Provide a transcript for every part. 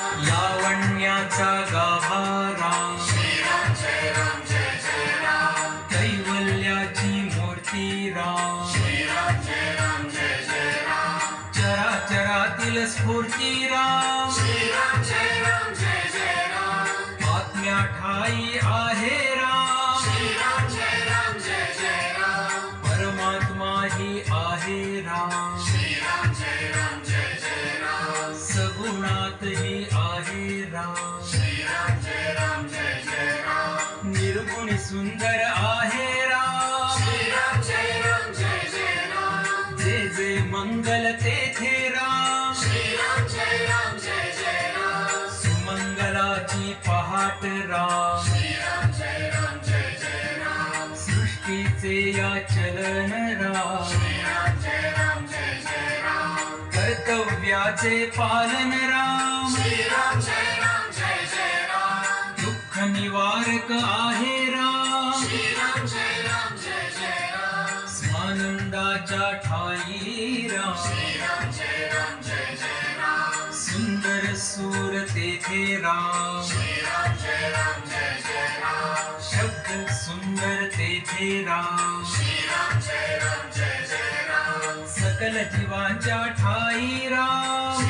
लावण्याचा गाभारा. कैवल्याची मूर्ती राम चराचरातील स्फूर्ती राम आत्म्या ठाई आहे राम सृष्टीचे चलन राम। कर्तव्याचे पालन राम। दुःख निवारक आहे राम। स्वानंदाच्या ठाई राम। सुंदर सूर तेथे राम। सुंदर तेथे राम सकल जीवाच्या ठाई राम.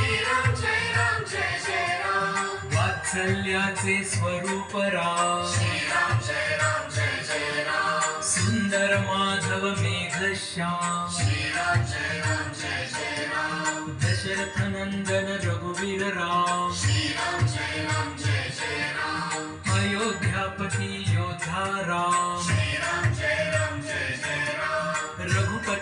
वात्सल्याचे स्वरूप राम. सुंदर माधव मेघ श्याम. श्रीराम दशरथ नंदन रघुवीर राम.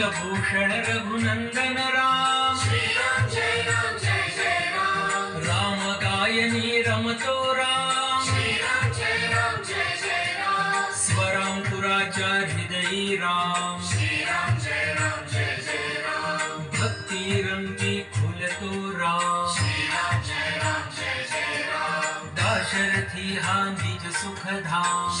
कुलभूषण रघुनंदन राम। राम गायनी रमतो राम। स्वरांकुराच्या हृदयी राम। भक्ती रंगी खुलतो राम। दाशरथी हा निज सुखधाम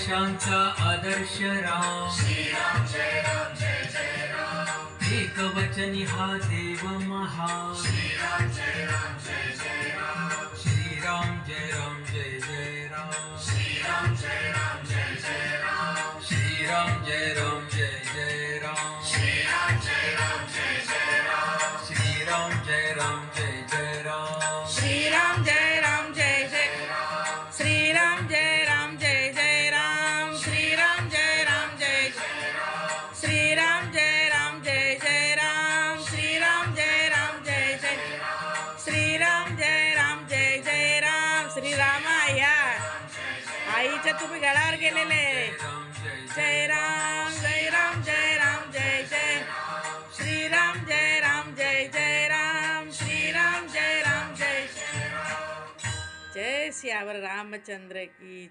आदर्शांचा आदर्श राम। एक वचनी हा देव महा। श्रीराम जय राम जय जय राम। श्रीराम जय राम जय जय राम। श्रीराम जय राम जय जय राम। श्रीराम जय राम जय जय राम। श्रीराम जय राम जय जय आईच्या तुम्ही गळावर गेलेले जय राम जय राम जय राम, जय जय। श्रीराम जय राम, जय जय राम। श्रीराम जय राम, जय जय। जय श्यावर रामचंद्र की